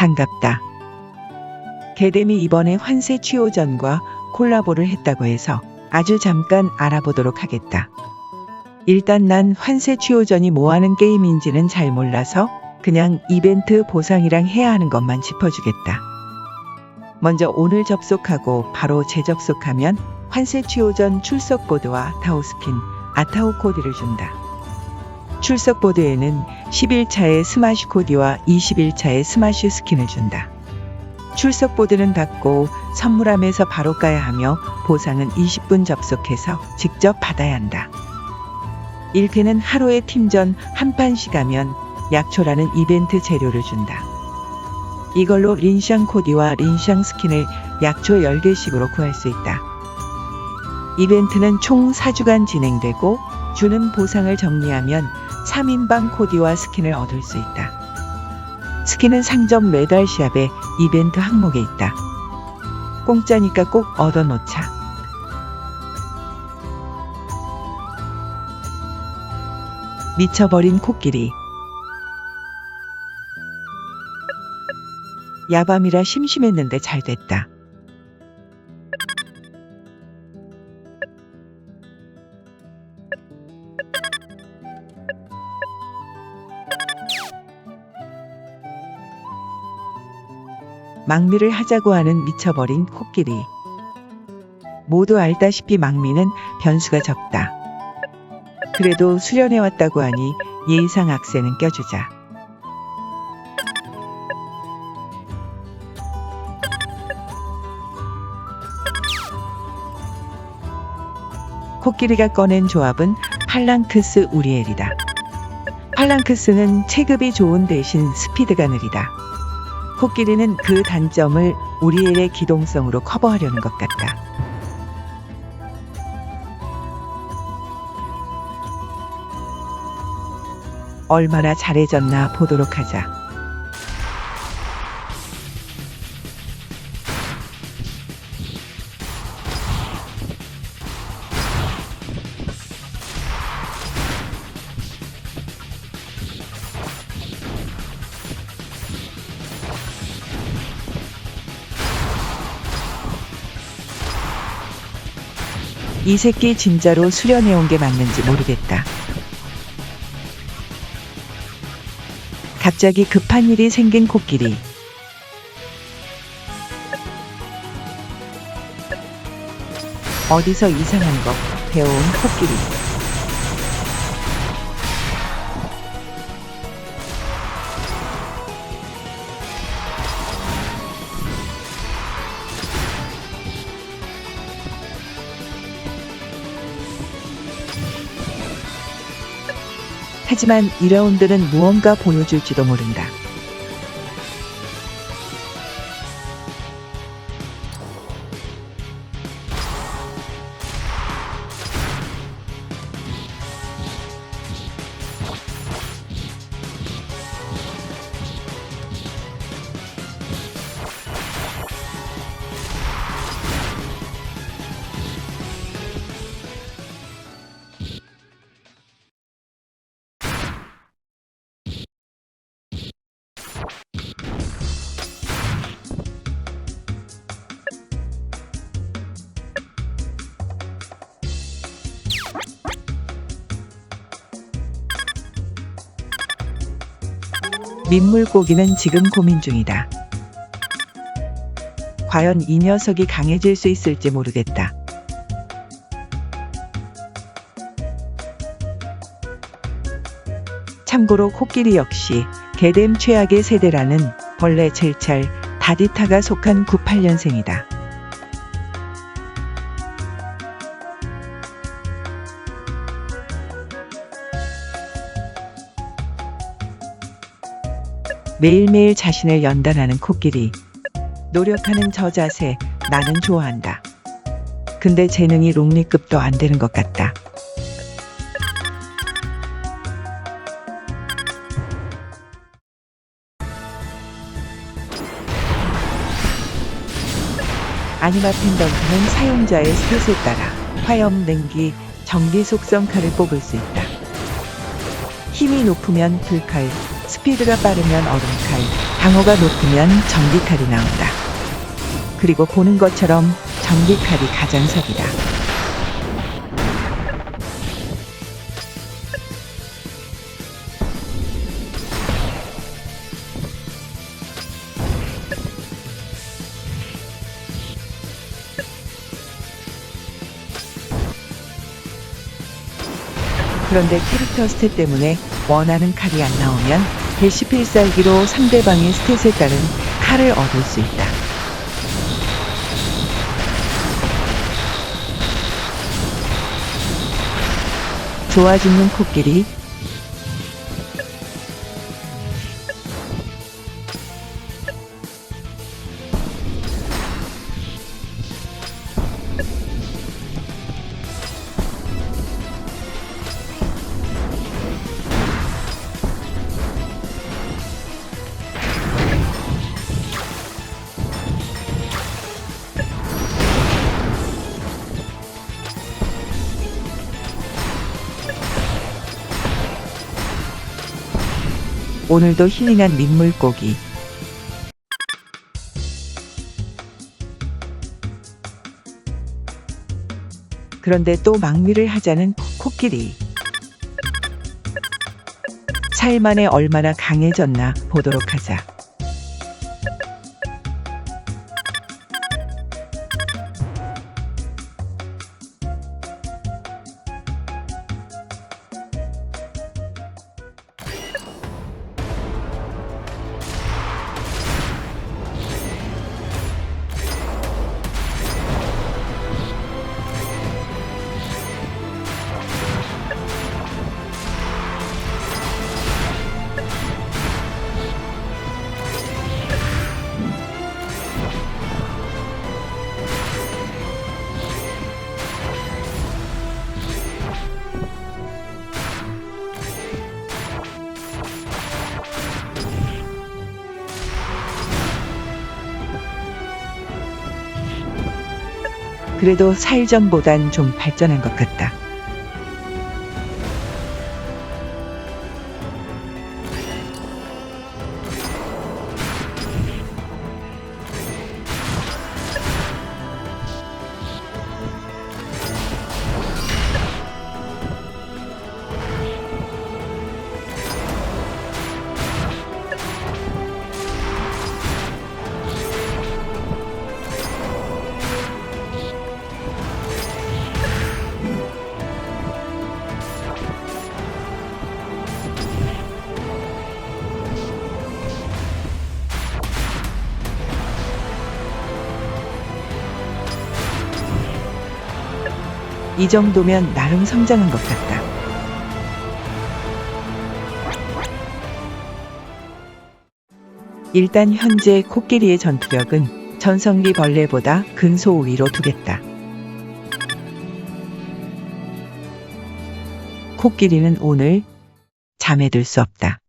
반갑다. 개뎀이 이번에 환세 취호전과 콜라보를 했다고 해서 아주 잠깐 알아보도록 하겠다. 일단 난 환세 취호전이 뭐 하는 게임인지는 잘 몰라서 그냥 이벤트 보상이랑 해야 하는 것만 짚어주겠다. 먼저 오늘 접속하고 바로 재접속하면 환세 취호전 출석 보드와 타오 스킨, 아타오 코디를 준다. 출석 보드에는 11차의 스마시 코디와 21차의 스마시 스킨을 준다. 출석 보드는 받고 선물함에서 바로 까야 하며 보상은 20분 접속해서 직접 받아야 한다. 1패는 하루에 팀전 한 판씩 하면 약초라는 이벤트 재료를 준다. 이걸로 린샹 코디와 린샹 스킨을 약초 10개씩으로 구할 수 있다. 이벤트는 총 4주간 진행되고 주는 보상을 정리하면 3인방 코디와 스킨을 얻을 수 있다. 스킨은 상점 매달 시합에 이벤트 항목에 있다. 공짜니까 꼭 얻어놓자. 미쳐버린 코끼리. 야밤이라 심심했는데 잘 됐다. 망미를 하자고 하는 미쳐버린 코끼리. 모두 알다시피 망미는 변수가 적다. 그래도 수련해왔다고 하니 예의상 악세는 껴주자. 코끼리가 꺼낸 조합은 팔랑크스 우리엘이다. 팔랑크스는 체급이 좋은 대신 스피드가 느리다. 코끼리는 그 단점을 우리엘의 기동성으로 커버하려는 것 같다. 얼마나 잘해졌나 보도록 하자. 이 새끼 진짜로 수련해온 게 맞는지 모르겠다. 갑자기 급한 일이 생긴 코끼리. 어디서 이상한 거 배워온 코끼리. 하지만 2라운드는 무언가 보여줄지도 모른다. 민물고기는 지금 고민 중이다. 과연 이 녀석이 강해질 수 있을지 모르겠다. 참고로 코끼리 역시 개뎀 최악의 세대라는 벌레 젤찰 다디타가 속한 98년생이다. 매일매일 자신을 연단하는 코끼리. 노력하는 저 자세 나는 좋아한다. 근데 재능이 롱리급도 안 되는 것 같다. 아니마 펜던트는 사용자의 스탯에 따라 화염, 냉기, 전기 속성 칼을 뽑을 수 있다. 힘이 높으면 불칼, 스피드가 빠르면 얼음칼, 방어가 높으면 전기칼이 나온다. 그리고 보는 것처럼 전기칼이 가장석이다. 그런데 캐릭터 스탯 때문에 원하는 칼이 안 나오면 대시 필 살기로 상대방의 스탯에 따른 칼을 얻을 수 있다. 좋아 죽는 코끼리 오늘도 힐링한 민물고기 그런데 또 막미를 하자는 코끼리 사일 만에 얼마나 강해졌나 보도록 하자. 그래도 사일 전보단 좀 발전한 것 같다. 이 정도면 나름 성장한 것 같다. 일단 현재 코끼리의 전투력은 전성기 벌레보다 근소 우위로 두겠다. 코끼리는 오늘 잠에 들 수 없다.